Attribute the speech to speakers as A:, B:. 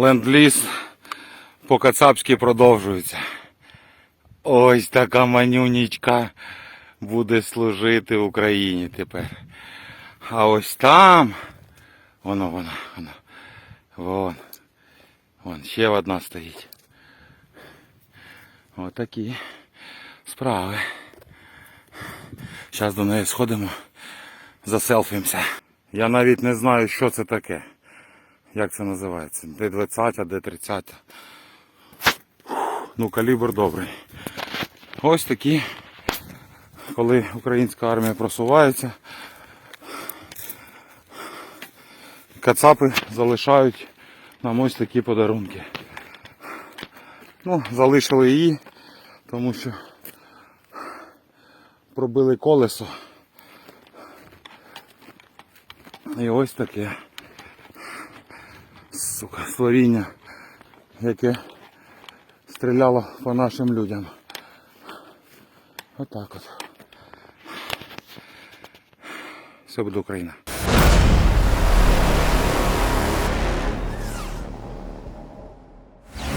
A: Ленд-ліз по-кацапськи продовжується. Ось така манюнічка буде служити Україні тепер. А ось там. Воно, воно, воно. Вон. Вон ще одна стоїть. Отакі справи. Зараз до неї сходимо, заселфимося. Я навіть не знаю, що це таке. Як це називається? Д-20, Д-30. Ну, калібр добрий. Ось такі, коли українська армія просувається, кацапи залишають нам ось такі подарунки. Ну, залишили її, тому що пробили колесо. І ось таке сука, створіння, яке стріляло по нашим людям. Отак от. Все буде Україна.